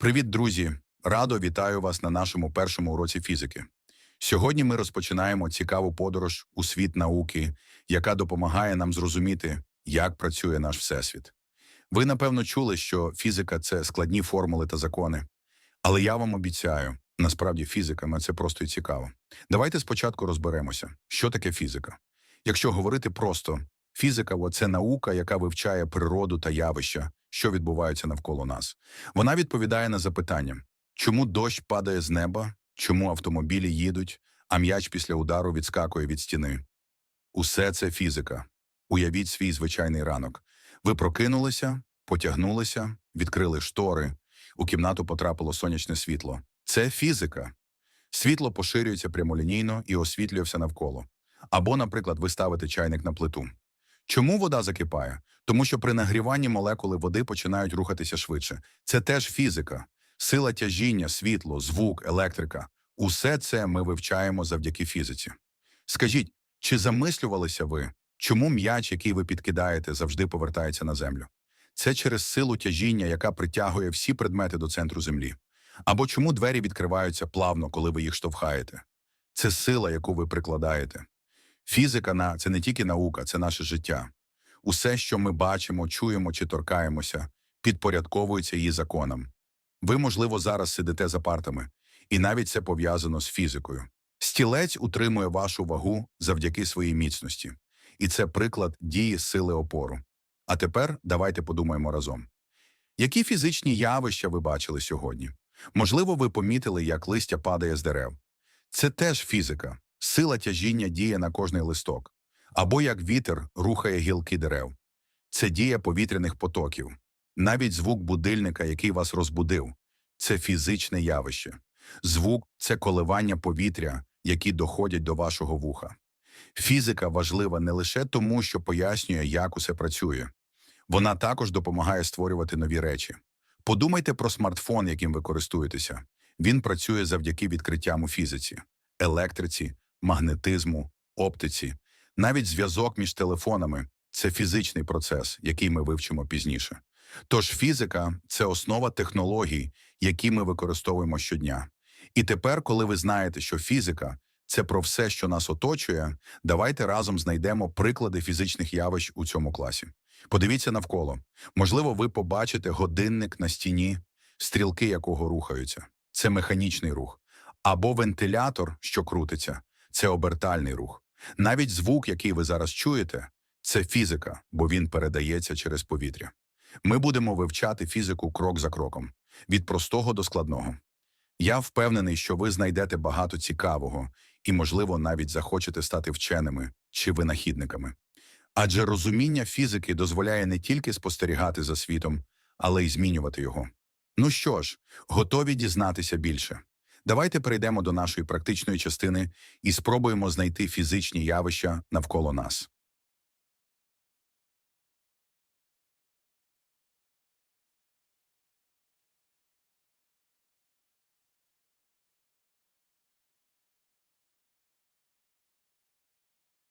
Привіт, друзі! Радо вітаю вас на нашому першому уроці фізики. Сьогодні ми розпочинаємо цікаву подорож у світ науки, яка допомагає нам зрозуміти, як працює наш всесвіт. Ви, напевно, чули, що фізика це складні формули та закони. Але я вам обіцяю, насправді фізика ну, це просто і цікаво. Давайте спочатку розберемося, що таке фізика. Якщо говорити просто, фізика – це наука, яка вивчає природу та явища, що відбуваються навколо нас. Вона відповідає на запитання, чому дощ падає з неба, чому автомобілі їдуть, а м'яч після удару відскакує від стіни. Усе це фізика. Уявіть свій звичайний ранок. Ви прокинулися, потягнулися, відкрили штори, у кімнату потрапило сонячне світло. Це фізика. Світло поширюється прямолінійно і освітлює все навколо. Або, наприклад, ви ставите чайник на плиту. Чому вода закипає? Тому що при нагріванні молекули води починають рухатися швидше. Це теж фізика. Сила тяжіння, світло, звук, електрика – усе це ми вивчаємо завдяки фізиці. Скажіть, чи замислювалися ви, чому м'яч, який ви підкидаєте, завжди повертається на землю? Це через силу тяжіння, яка притягує всі предмети до центру землі. Або чому двері відкриваються плавно, коли ви їх штовхаєте? Це сила, яку ви прикладаєте. Фізика це не тільки наука, це наше життя. Усе, що ми бачимо, чуємо чи торкаємося, підпорядковується її законам. Ви, можливо, зараз сидите за партами, і навіть це пов'язано з фізикою. Стілець утримує вашу вагу завдяки своїй міцності, і це приклад дії сили опору. А тепер давайте подумаємо разом. Які фізичні явища ви бачили сьогодні? Можливо, ви помітили, як листя падає з дерев. Це теж фізика. Сила тяжіння діє на кожний листок. Або як вітер рухає гілки дерев. Це дія повітряних потоків. Навіть звук будильника, який вас розбудив, це фізичне явище. Звук це коливання повітря, які доходять до вашого вуха. Фізика важлива не лише тому, що пояснює, як усе працює. Вона також допомагає створювати нові речі. Подумайте про смартфон, яким ви користуєтеся. Він працює завдяки відкриттям у фізиці, електриці, магнетизму, оптиці. Навіть зв'язок між телефонами це фізичний процес, який ми вивчимо пізніше. Тож фізика це основа технологій, які ми використовуємо щодня. І тепер, коли ви знаєте, що фізика це про все, що нас оточує, давайте разом знайдемо приклади фізичних явищ у цьому класі. Подивіться навколо. Можливо, ви побачите годинник на стіні, стрілки якого рухаються. Це механічний рух. Або вентилятор, що крутиться, це обертальний рух. Навіть звук, який ви зараз чуєте, це фізика, бо він передається через повітря. Ми будемо вивчати фізику крок за кроком, від простого до складного. Я впевнений, що ви знайдете багато цікавого і, можливо, навіть захочете стати вченими чи винахідниками. Адже розуміння фізики дозволяє не тільки спостерігати за світом, але й змінювати його. Ну що ж, готові дізнатися більше. Давайте перейдемо до нашої практичної частини і спробуємо знайти фізичні явища навколо нас.